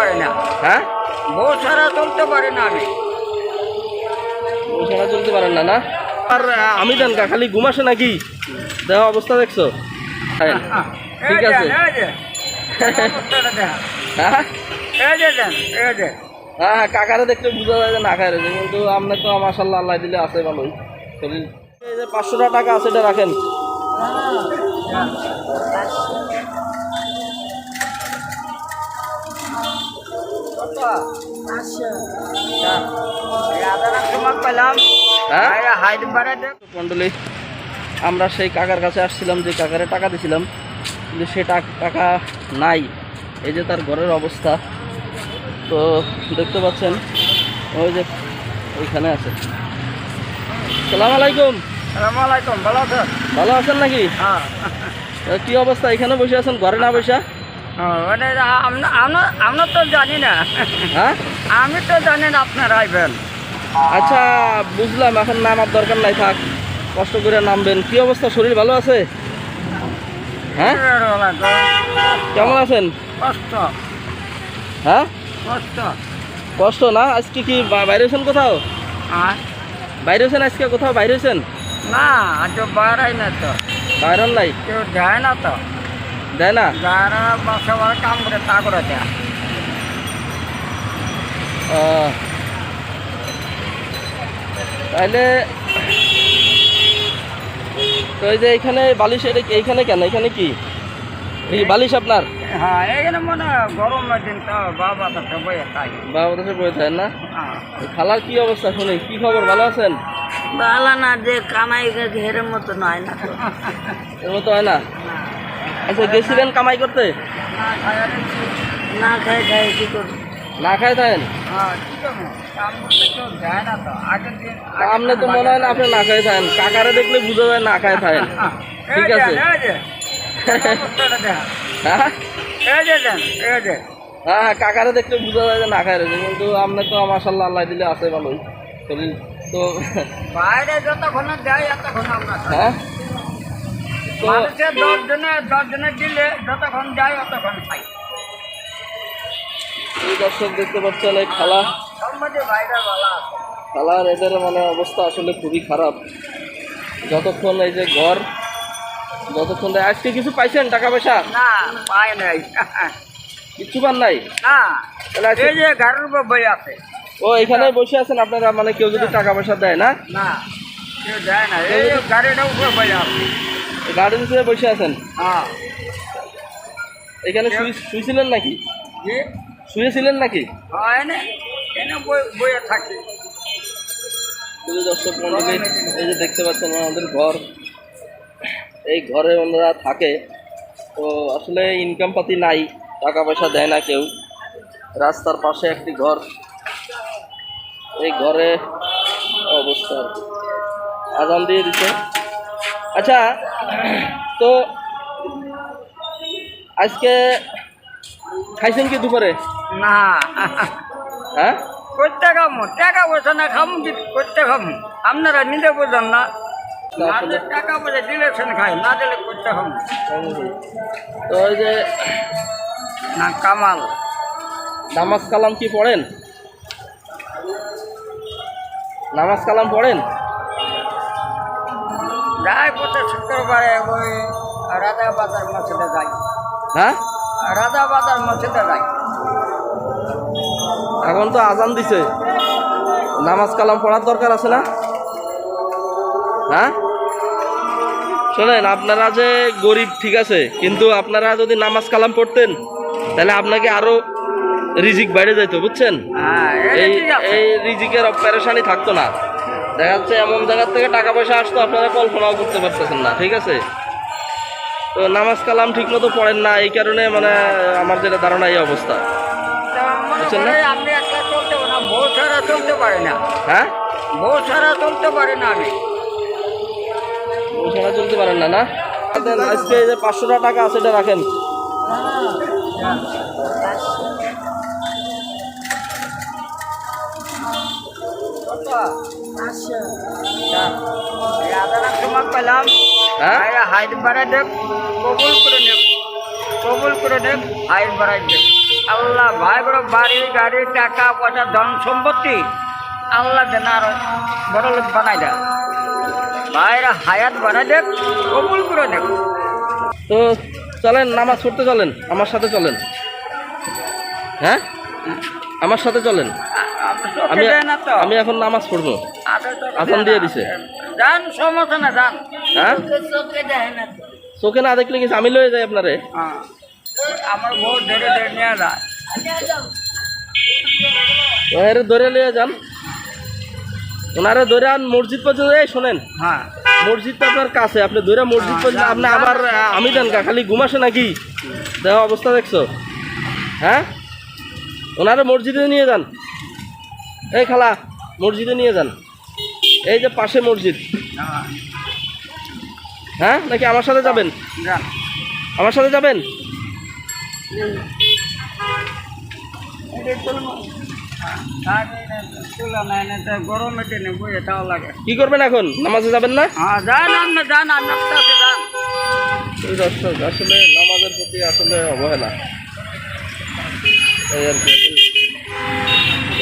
পারি না। হ্যাঁ? বউ ছাড়া চলতে পারি না আমি। বউ ছাড়া চলতে পারেন না না? আর আমি দেন কা খালি ঘুম আসে নাকি? দেহ অবস্থা দেখছ? হ্যাঁ ঠিক আছে। হ্যাঁ। হ্যাঁ হ্যাঁ, কাকারে দেখলে বোঝা যায় যে না খায় কিন্তু আপনি তো মাসাল্লাহ আল্লাহ দিলে আছে ভালোই। শরীর এই যে পাঁচশোটা টাকা আছে এটা রাখেন। মণ্ডলী আমরা সেই কাকার কাছে আসছিলাম যে কাকারে টাকা দিছিলাম কিন্তু সে টাকা নাই। এই যে তার ঘরের অবস্থা। তো দেখতে পাচ্ছেন ওই যে ওইখানে আছে। সালাম আলাইকুম। ভালো আছেন? ভালো আছেন নাকি? হ্যাঁ। কি অবস্থা? এখানে বসে আছেন ঘরে না বসে? হ্যাঁ, মানে আমরা- আমরা তো জানি না। হ্যাঁ? আমি তো জানি না আপনারা আইবেন। আচ্ছা বুঝলাম এখন নামার দরকার নাই থাক। কষ্ট করে নামবেন। কি অবস্থা? শরীর ভালো আছে? হ্যাঁ? কেমন আছেন? কষ্ট। হ্যাঁ? কষ্ট। কষ্ট না? আজকে কি বাইরে হয়েছেন কোথাও? আর বাইরে হয়েছেন আজকে? কোথাও বাইরে হয়েছেন না আজ বাড়াই না তো। বাইরন নাই? কেউ যায় না তো। দেয় না? যারা বাসা বাড়া কাম করে তা করে দেয়। তাহলে তো এই যে এখানে বালিশ এটা এইখানে কেন? এখানে কি? বালিশ আপনার? হ্যাঁ এখানে মনে গরমের দিন তো বাবা তো বাবা বয়ে না? হ্যাঁ। খালার কি অবস্থা শুনি কি খবর? ভালো আছেন? ভালো না যে কামাই ঘেরের মতো নয় না এর মতো হয় না? আচ্ছা গেছিলেন কামাই করতে? না খাই খাই কি করব? না খায় থাকেন হ্যাঁ আপনি তো। মনে হয় না আপনি না খায় থাকেন কাকারে দেখলে বুঝা যায় না খায় থাকেন ঠিক আছে। হ্যাঁ। হ্যাঁ হ্যাঁ কাকারে দেখলে বুঝা যায় যে না খায় রয়েছে কিন্তু আপনি তো মাসাল্লাহ আল্লাহ দিলে আছে ভালোই। শরীর তো বাইরে যতক্ষণ যাই এতক্ষণ আমরা হ্যাঁ? জনে দিলে যতক্ষণ খাই এই দর্শক দেখতে পাচ্ছেন এই খালা। খালার এদের মানে অবস্থা আসলে খুবই খারাপ। যতক্ষণ এই যে ঘর যতক্ষণ দেয়- আজকে কিছু পাইছেন টাকা পয়সা? না পাই নাই। কিচ্ছু পান নাই? না এই যে উপর বই আছে। ও এখানে বসে আছেন আপনারা মানে কেউ যদি টাকা পয়সা দেয় না? না কেউ যায় না। এই উপর বই আছে। গার্ডেন থেকে বসে আছেন? হ্যাঁ। এখানে শুয়েছিলেন নাকি? শুয়েছিলেন নাকি? হ্যাঁ বইয়ে থাকি। শুধু দর্শক মন্ডলী এই যে দেখতে পাচ্ছেন আমাদের ঘর। এই ঘরে ওনারা থাকে। তো আসলে ইনকাম পাতি নাই টাকা পয়সা দেয় না কেউ। রাস্তার পাশে একটি ঘর। এই ঘরে অবস্থা। আজান দিয়ে দিছে। আচ্ছা তো আজকে খাইছেন কি দুপুরে? না। হ্যাঁ? করতে খামো টাকা পয়সা না খামো কি করতে খামো? আপনারা নিজে বোঝেন না। টাকা পয়সা সেন খাই না দিলে করতে খামো। তো ওই যে না কামাল। নামাজ কালাম কি পড়েন? নামাজ কালাম পড়েন? যাই প্রতি শুক্রবারে ওই রাজা বাজার মসজিদে যাই। হ্যাঁ? রাজা বাজার মসজিদে যাই। এখন তো আজান দিছে। নামাজ কালাম পড়ার দরকার আছে না? হ্যাঁ? শোনেন আপনারা যে গরিব ঠিক আছে কিন্তু আপনারা যদি নামাজ কালাম পড়তেন তাহলে আপনাকে আরও রিজিক বাইরে যাইতো বুঝছেন? হ্যাঁ এই এই রিজিকের পেরেশানি থাকতো না। দেখা যাচ্ছে এমন জায়গার থেকে টাকা পয়সা আসতো আপনারা কল্পনাও করতে পারতেছেন না ঠিক আছে? তো নামাজ কালাম ঠিক মতো পড়েন না এই কারণে মানে আমার যেটা ধারণা এই অবস্থা। তা বুঝছেন না? আপনি একটা চলতে পারেন না বউ ছাড়া চলতে পারি না। হ্যাঁ? বউ ছাড়া চলতে পারি না আমি ওখানে চলতে পারেন না না? আজকে যে পাঁচশো টাকা আছে এটা রাখেন। কত? পেলাম। হ্যাঁ? হাইট বাড়াই কবুল করে নেব। কবুল করে নেব হাইট বাড়াই আল্লাহ ভাই বড় বাড়ি গাড়ি টাকা পয়সা ধন সম্পত্তি। আল্লাহ যেন আরও বড় লোক বানাই দেয়। ভাইরা হায়াত বানাই দেখ কবুল করে দেখ তো চলেন নামাজ পড়তে চলেন আমার সাথে চলেন। হ্যাঁ? আমার সাথে চলেন। আমি আমি এখন নামাজ পড়ব। আজান দেয়। দিছে। যান সমস্যা না যান। হ্যাঁ? চোখে না দেখলে কিছু আমি লয়ে যাই আপনারে? হ্যাঁ। আমার বউ ধরে ধরে নিয়ে যায়। ওনারে ধরে লিয়ে যান। ওনারে ধরে আন মসজিদ পর্যন্ত। এই শোনেন হ্যাঁ। মসজিদ তো আপনার কাছে। আপনি ধরে মসজিদ হ্যাঁ, পর্যন্ত আপনি। আবার আমি দেন কা খালি ঘুমাসে নাকি? দেহ অবস্থা দেখছ? হ্যাঁ? ওনারে মসজিদে নিয়ে যান। এই খালা মসজিদে নিয়ে যান। এই যে পাশে মসজিদ। হ্যাঁ নাকি আমার সাথে যাবেন? আমার সাথে যাবেন? গরমে টেনে লাগে কি করবেন এখন? নামাজে যাবেন না? হ্যাঁ আসলে নামাজের প্রতি আসলে অবহেলা। এই আর কি এখন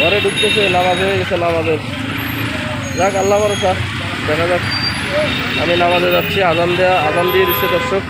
ঘরে ঢুকতেছে, নামাজ হয়ে গেছে নামাজের যাক, আল্লাহ ভরসা, দেখা যাক। আমি নামাজে যাচ্ছি, আজান দেওয়া আজান দিয়ে দিচ্ছে দর্শক।